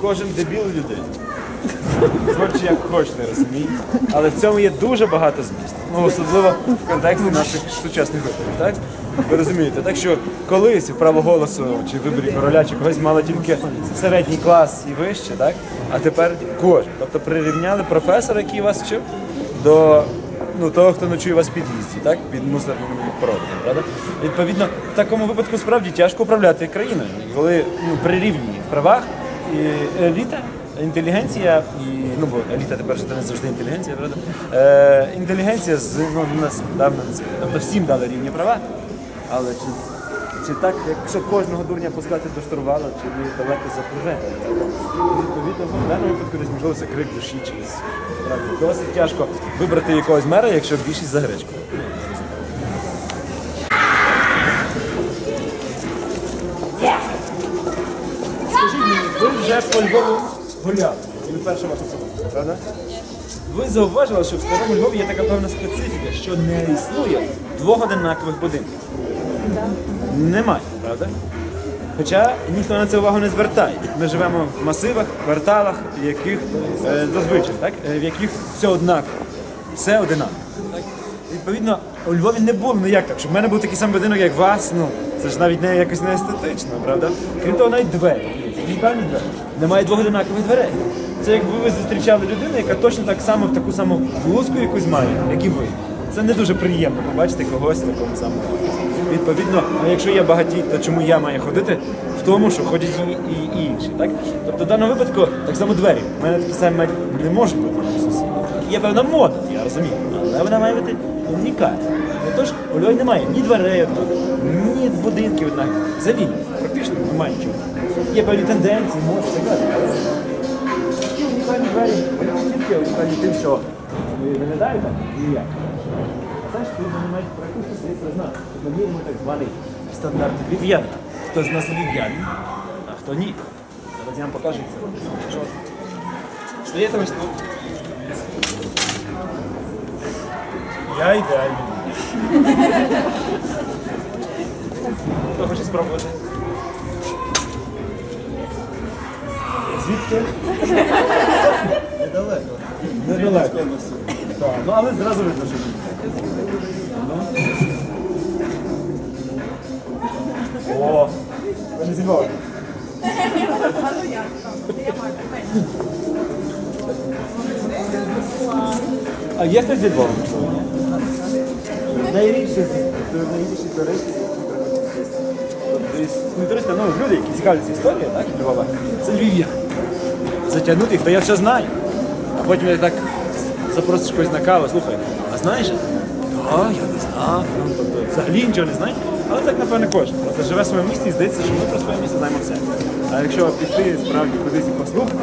Кожен дебіл людей. Хоч як хоч не розумій. Але в цьому є дуже багато змісту. Ну, особливо в контексті наших сучасних виборів. Так? Ви розумієте, так що колись право голосу чи виборі короля чи когось мало тільки середній клас і вище, так? а тепер кожен. Тобто прирівняли професора, який вас вчив, до ну, того, хто ночує у вас в під'їзді, так? під мусорним проводом. Правда? Відповідно, в такому випадку справді тяжко управляти країною, коли ну, прирівні в правах і еліта, інтелігенція, і, ну бо еліта тепер це не завжди інтелігенція, правда? Е, інтелігенція з ну, нас давно. Тобто всім дали рівні права, але чи, чи так, якщо кожного дурня пускати до штурвала, чи не далеко за? Відповідно, в даному випадку десь можливо це крик душі. Правда, Досить тяжко вибрати якогось мера, якщо більшість за гречку. Скажіть мені, ви вже по Львову гуляли. Ви перша ваша особа, правда? Ви зауважили, що в старому Львові є така певна специфіка, що не існує двох одинакових будинків. Немає, правда? Хоча ніхто на це увагу не звертає. Ми живемо в масивах, кварталах, в яких е, зазвичай, так? е, в яких все однаково. Все одинаково. Відповідно, у Львові не було, ну як так, щоб в мене був такий самий будинок, як вас, ну це ж навіть не якось не естетично, правда? Крім того, навіть двері. Унікальні двері. Немає двох одинакових дверей. Це якби ви зустрічали людину, яка точно так само в таку саму блузку якусь має, як і ви. Це не дуже приємно побачити когось в такому самому. Відповідно, а якщо є багаті, то чому я маю ходити в тому, що ходять і, і, і інші. Так? Тобто в даному випадку так само двері. У мене такі самі не можуть бути. Є певна мода, я розумію, але вона має бути унікальна. Тож у Львові немає ні дверей ні будинків однакових. Взагалі, практично немає нічого. Є певні тенденції, моди, так далі. Такі унікальні двері, тільки унікальні тим, що ви виглядаєте ніяк. А теж тут вони мають практично свої знати. Ми міримо так званий стандарт львів'янина. Хто з нас львів'янин, а хто ні. Зараз я вам покажу це. Стоїте ось тут. Я ідеальний. Хто хоче спробувати? Звідки? Недалеко. Недалеко. Ну але зразу видно, що Ну. О, ви не зі А є хтось зі Львова? Найрідші, найрідші туристи. Не туристи, ну люди, які цікавляться історією, так, Львова, це львів'яни. Затягнути їх, то я все знаю. А потім я так запросиш когось на каву, слухай, а знаєш? А, я не знав. Ну, тобто, взагалі нічого не знаю. Але так, напевно, кожен. Тобто живе в своєму місті і здається, що ми про своє місце знаємо все. А якщо піти справді кудись і послухати,